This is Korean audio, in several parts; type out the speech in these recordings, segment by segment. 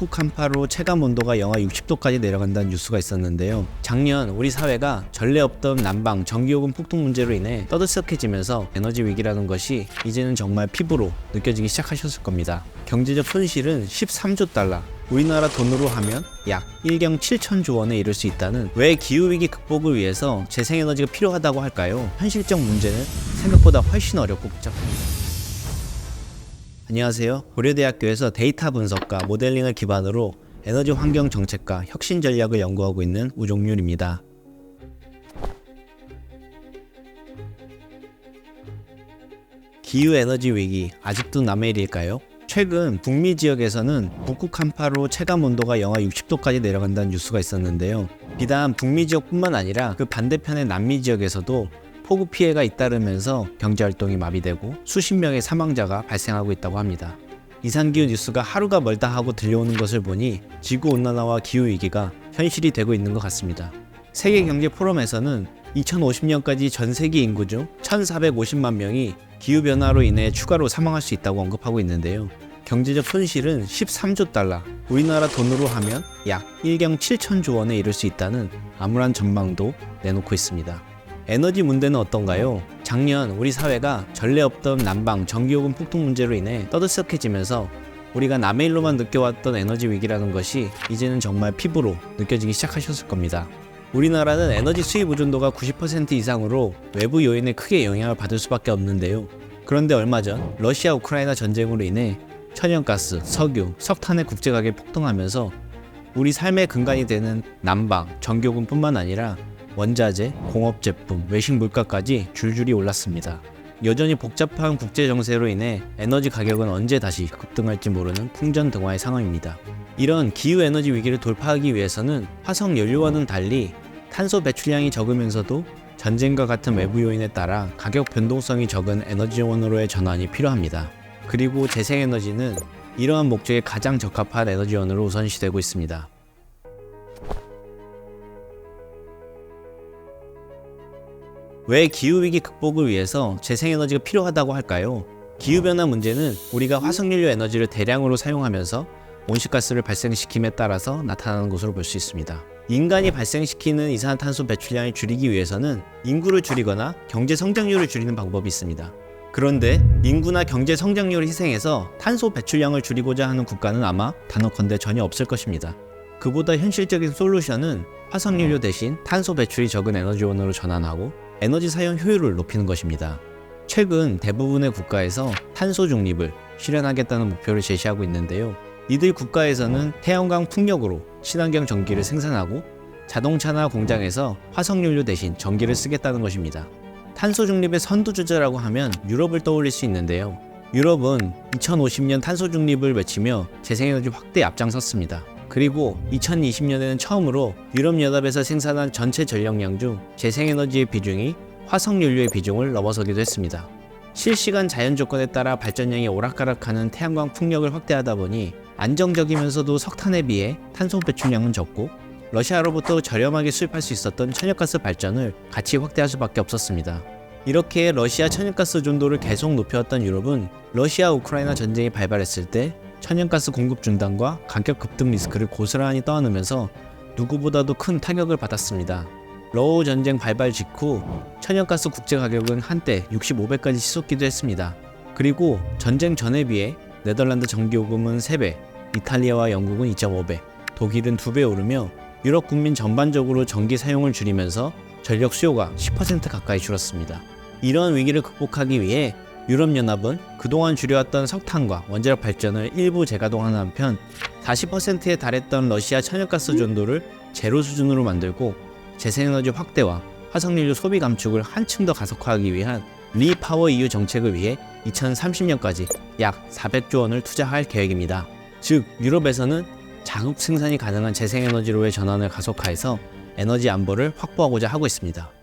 북극 한파로 체감 온도가 영하 60도까지 내려간다는 뉴스가 있었는데요. 작년 우리 사회가 전례 없던 난방, 전기요금 폭등 문제로 인해 떠들썩해지면서 에너지 위기라는 것이 이제는 정말 피부로 느껴지기 시작하셨을 겁니다. 경제적 손실은 13조 달러, 우리나라 돈으로 하면 약 1경 7천조 원에 이를 수 있다는 왜 기후위기 극복을 위해서 재생에너지가 필요하다고 할까요? 현실적 문제는 생각보다 훨씬 어렵고 복잡합니다. 안녕하세요. 고려대학교에서 데이터 분석과 모델링을 기반으로 에너지 환경 정책과 혁신 전략을 연구하고 있는 우종률입니다. 기후 에너지 위기 아직도 남의 일일까요? 최근 북미 지역에서는 북극 한파로 체감 온도가 영하 60도까지 내려간다는 뉴스가 있었는데요. 비단 북미 지역뿐만 아니라 그 반대편의 남미 지역에서도 폭우 피해가 잇따르면서 경제 활동이 마비되고 수십 명의 사망자가 발생하고 있다고 합니다. 이상기후 뉴스가 하루가 멀다 하고 들려오는 것을 보니 지구 온난화와 기후 위기가 현실이 되고 있는 것 같습니다. 세계 경제 포럼에서는 2050년까지 전 세계 인구 중 1,450만 명이 기후 변화로 인해 추가로 사망할 수 있다고 언급하고 있는데요. 경제적 손실은 13조 달러, 우리나라 돈으로 하면 약 1경 7천조 원에 이를 수 있다는 암울한 전망도 내놓고 있습니다. 에너지 문제는 어떤가요? 작년 우리 사회가 전례 없던 난방, 전기요금 폭등 문제로 인해 떠들썩해지면서 우리가 남의 일로만 느껴왔던 에너지 위기라는 것이 이제는 정말 피부로 느껴지기 시작하셨을 겁니다. 우리나라는 에너지 수입 의존도가 90% 이상으로 외부 요인에 크게 영향을 받을 수밖에 없는데요. 그런데 얼마 전 러시아 우크라이나 전쟁으로 인해 천연가스, 석유, 석탄의 국제 가격이 폭등하면서 우리 삶의 근간이 되는 난방, 전기요금뿐만 아니라 원자재, 공업 제품, 외식 물가까지 줄줄이 올랐습니다. 여전히 복잡한 국제 정세로 인해 에너지 가격은 언제 다시 급등할지 모르는 풍전 등화의 상황입니다. 이런 기후 에너지 위기를 돌파하기 위해서는 화석 연료와는 달리 탄소 배출량이 적으면서도 전쟁과 같은 외부 요인에 따라 가격 변동성이 적은 에너지원으로의 전환이 필요합니다. 그리고 재생에너지는 이러한 목적에 가장 적합한 에너지원으로 우선시되고 있습니다. 왜 기후위기 극복을 위해서 재생에너지가 필요하다고 할까요? 기후변화 문제는 우리가 화석연료 에너지를 대량으로 사용하면서 온실가스를 발생시킴에 따라서 나타나는 것으로 볼 수 있습니다. 인간이 발생시키는 이산화탄소 배출량을 줄이기 위해서는 인구를 줄이거나 경제 성장률을 줄이는 방법이 있습니다. 그런데 인구나 경제 성장률을 희생해서 탄소 배출량을 줄이고자 하는 국가는 아마 단언컨대 전혀 없을 것입니다. 그보다 현실적인 솔루션은 화석연료 대신 탄소 배출이 적은 에너지원으로 전환하고 에너지 사용 효율을 높이는 것입니다. 최근 대부분의 국가에서 탄소 중립을 실현하겠다는 목표를 제시하고 있는데요. 이들 국가에서는 태양광 풍력으로 친환경 전기를 생산하고 자동차나 공장에서 화석연료 대신 전기를 쓰겠다는 것입니다. 탄소 중립의 선두주자라고 하면 유럽을 떠올릴 수 있는데요. 유럽은 2050년 탄소 중립을 외치며 재생에너지 확대에 앞장섰습니다. 그리고 2020년에는 처음으로 유럽연합에서 생산한 전체 전력량 중 재생에너지의 비중이 화석연료의 비중을 넘어서기도 했습니다. 실시간 자연 조건에 따라 발전량이 오락가락하는 태양광 풍력을 확대하다 보니 안정적이면서도 석탄에 비해 탄소 배출량은 적고 러시아로부터 저렴하게 수입할 수 있었던 천연가스 발전을 같이 확대할 수밖에 없었습니다. 이렇게 러시아 천연가스 존도를 계속 높여왔던 유럽은 러시아 우크라이나 전쟁이 발발했을 때 천연가스 공급 중단과 가격 급등 리스크를 고스란히 떠안으면서 누구보다도 큰 타격을 받았습니다. 러우 전쟁 발발 직후 천연가스 국제 가격은 한때 65배까지 치솟기도 했습니다. 그리고 전쟁 전에 비해 네덜란드 전기요금은 3배, 이탈리아와 영국은 2.5배, 독일은 2배 오르며 유럽 국민 전반적으로 전기 사용을 줄이면서 전력 수요가 10% 가까이 줄었습니다. 이러한 위기를 극복하기 위해 유럽연합은 그동안 줄여왔던 석탄과 원자력 발전을 일부 재가동하는 한편 40%에 달했던 러시아 천연가스 전도를 제로 수준으로 만들고 재생에너지 확대와 화석연료 소비 감축을 한층 더 가속화하기 위한 리파워 EU 정책을 위해 2030년까지 약 400조 원을 투자할 계획입니다. 즉 유럽에서는 자국 생산이 가능한 재생에너지로의 전환을 가속화해서 에너지 안보를 확보하고자 하고 있습니다.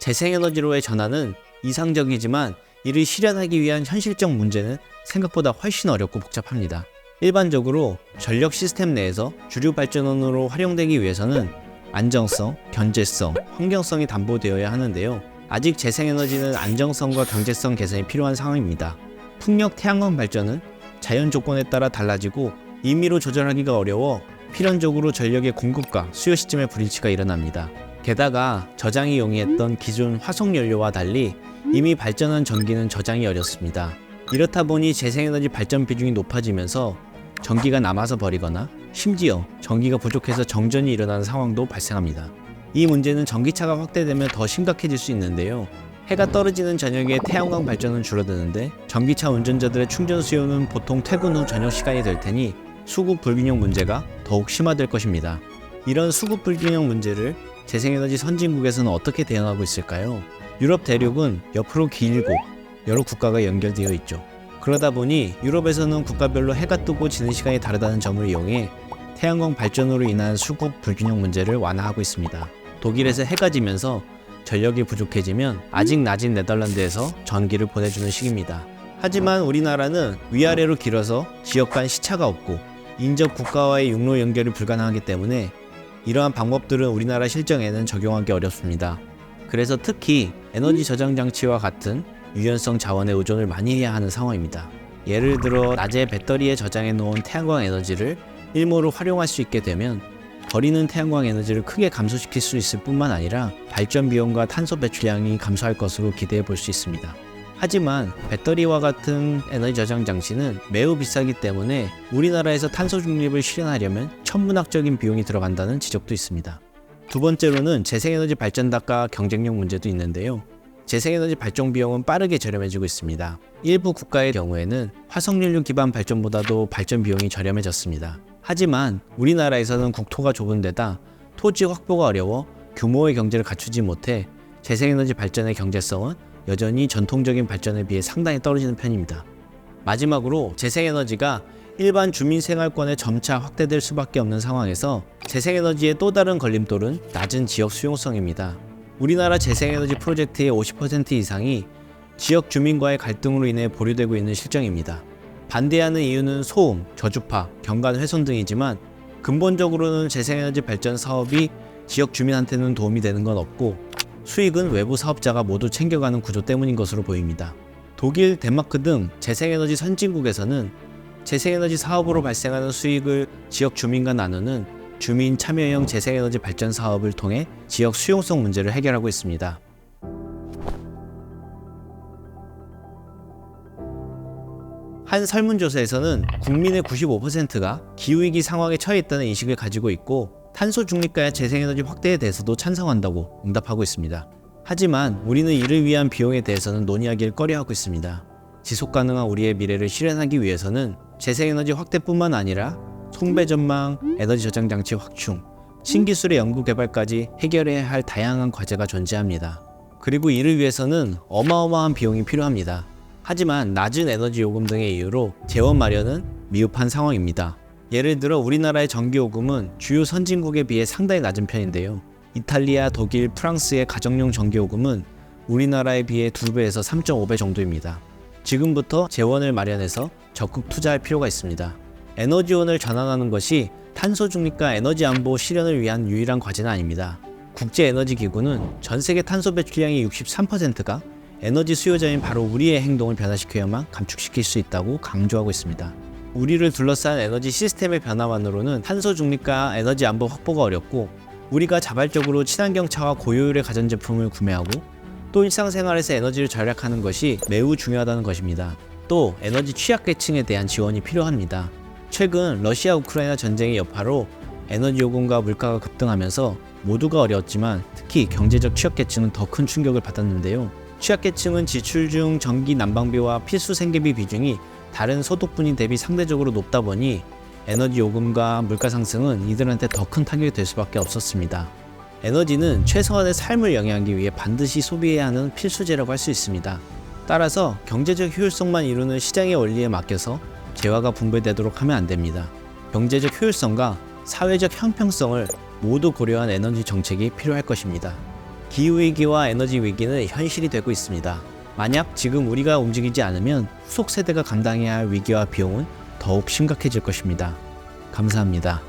재생에너지로의 전환은 이상적이지만 이를 실현하기 위한 현실적 문제는 생각보다 훨씬 어렵고 복잡합니다. 일반적으로 전력 시스템 내에서 주류 발전원으로 활용되기 위해서는 안정성, 견제성, 환경성이 담보되어야 하는데요. 아직 재생에너지는 안정성과 경제성 개선이 필요한 상황입니다. 풍력 태양광 발전은 자연 조건에 따라 달라지고 임의로 조절하기가 어려워 필연적으로 전력의 공급과 수요 시점의 불일치가 일어납니다. 게다가 저장이 용이했던 기존 화석 연료와 달리 이미 발전한 전기는 저장이 어렵습니다. 이렇다 보니 재생에너지 발전 비중이 높아지면서 전기가 남아서 버리거나 심지어 전기가 부족해서 정전이 일어나는 상황도 발생합니다. 이 문제는 전기차가 확대되면 더 심각해질 수 있는데요. 해가 떨어지는 저녁에 태양광 발전은 줄어드는데 전기차 운전자들의 충전 수요는 보통 퇴근 후 저녁 시간이 될 테니 수급 불균형 문제가 더욱 심화될 것입니다. 이런 수급 불균형 문제를 재생에너지 선진국에서는 어떻게 대응하고 있을까요? 유럽 대륙은 옆으로 길고 여러 국가가 연결되어 있죠. 그러다 보니 유럽에서는 국가별로 해가 뜨고 지는 시간이 다르다는 점을 이용해 태양광 발전으로 인한 수급 불균형 문제를 완화하고 있습니다. 독일에서 해가 지면서 전력이 부족해지면 아직 낮은 네덜란드에서 전기를 보내주는 식입니다. 하지만 우리나라는 위아래로 길어서 지역 간 시차가 없고 인접 국가와의 육로 연결이 불가능하기 때문에 이러한 방법들은 우리나라 실정에는 적용하기 어렵습니다. 그래서 특히 에너지 저장 장치와 같은 유연성 자원에 의존을 많이 해야 하는 상황입니다. 예를 들어 낮에 배터리에 저장해 놓은 태양광 에너지를 일몰로 활용할 수 있게 되면 버리는 태양광 에너지를 크게 감소시킬 수 있을 뿐만 아니라 발전 비용과 탄소 배출량이 감소할 것으로 기대해 볼 수 있습니다. 하지만 배터리와 같은 에너지 저장 장치는 매우 비싸기 때문에 우리나라에서 탄소 중립을 실현하려면 천문학적인 비용이 들어간다는 지적도 있습니다. 두 번째로는 재생에너지 발전단가 경쟁력 문제도 있는데요. 재생에너지 발전 비용은 빠르게 저렴해지고 있습니다. 일부 국가의 경우에는 화석연료 기반 발전보다도 발전 비용이 저렴해졌습니다. 하지만 우리나라에서는 국토가 좁은 데다 토지 확보가 어려워 규모의 경제를 갖추지 못해 재생에너지 발전의 경제성은 여전히 전통적인 발전에 비해 상당히 떨어지는 편입니다. 마지막으로 재생에너지가 일반 주민 생활권에 점차 확대될 수밖에 없는 상황에서 재생에너지의 또 다른 걸림돌은 낮은 지역 수용성입니다. 우리나라 재생에너지 프로젝트의 50% 이상이 지역 주민과의 갈등으로 인해 보류되고 있는 실정입니다. 반대하는 이유는 소음, 저주파, 경관 훼손 등이지만 근본적으로는 재생에너지 발전 사업이 지역 주민한테는 도움이 되는 건 없고 수익은 외부 사업자가 모두 챙겨가는 구조 때문인 것으로 보입니다. 독일, 덴마크 등 재생에너지 선진국에서는 재생에너지 사업으로 발생하는 수익을 지역 주민과 나누는 주민 참여형 재생에너지 발전 사업을 통해 지역 수용성 문제를 해결하고 있습니다. 한 설문조사에서는 국민의 95%가 기후위기 상황에 처해 있다는 인식을 가지고 있고 탄소 중립과의 재생에너지 확대에 대해서도 찬성한다고 응답하고 있습니다. 하지만 우리는 이를 위한 비용에 대해서는 논의하기를 꺼려하고 있습니다. 지속 가능한 우리의 미래를 실현하기 위해서는 재생에너지 확대뿐만 아니라 송배 전망, 에너지 저장 장치 확충, 신기술의 연구 개발까지 해결해야 할 다양한 과제가 존재합니다. 그리고 이를 위해서는 어마어마한 비용이 필요합니다. 하지만 낮은 에너지 요금 등의 이유로 재원 마련은 미흡한 상황입니다. 예를 들어 우리나라의 전기 요금은 주요 선진국에 비해 상당히 낮은 편인데요. 이탈리아, 독일, 프랑스의 가정용 전기 요금은 우리나라에 비해 2배에서 3.5배 정도입니다. 지금부터 재원을 마련해서 적극 투자할 필요가 있습니다. 에너지원을 전환하는 것이 탄소 중립과 에너지 안보 실현을 위한 유일한 과제는 아닙니다. 국제 에너지 기구는 전 세계 탄소 배출량의 63%가 에너지 수요자인 바로 우리의 행동을 변화시켜야만 감축시킬 수 있다고 강조하고 있습니다. 우리를 둘러싼 에너지 시스템의 변화만으로는 탄소 중립과 에너지 안보 확보가 어렵고 우리가 자발적으로 친환경 차와 고효율의 가전제품을 구매하고 또 일상생활에서 에너지를 절약하는 것이 매우 중요하다는 것입니다. 또 에너지 취약계층에 대한 지원이 필요합니다. 최근 러시아 우크라이나 전쟁의 여파로 에너지 요금과 물가가 급등하면서 모두가 어려웠지만 특히 경제적 취약계층은 더 큰 충격을 받았는데요. 취약계층은 지출 중 전기 난방비와 필수 생계비 비중이 다른 소득분인 대비 상대적으로 높다 보니 에너지 요금과 물가 상승은 이들한테 더 큰 타격이 될 수밖에 없었습니다. 에너지는 최소한의 삶을 영위하기 위해 반드시 소비해야 하는 필수제라고 할 수 있습니다. 따라서 경제적 효율성만 이루는 시장의 원리에 맡겨서 재화가 분배되도록 하면 안 됩니다. 경제적 효율성과 사회적 형평성을 모두 고려한 에너지 정책이 필요할 것입니다. 기후위기와 에너지 위기는 현실이 되고 있습니다. 만약 지금 우리가 움직이지 않으면 후속 세대가 감당해야 할 위기와 비용은 더욱 심각해질 것입니다. 감사합니다.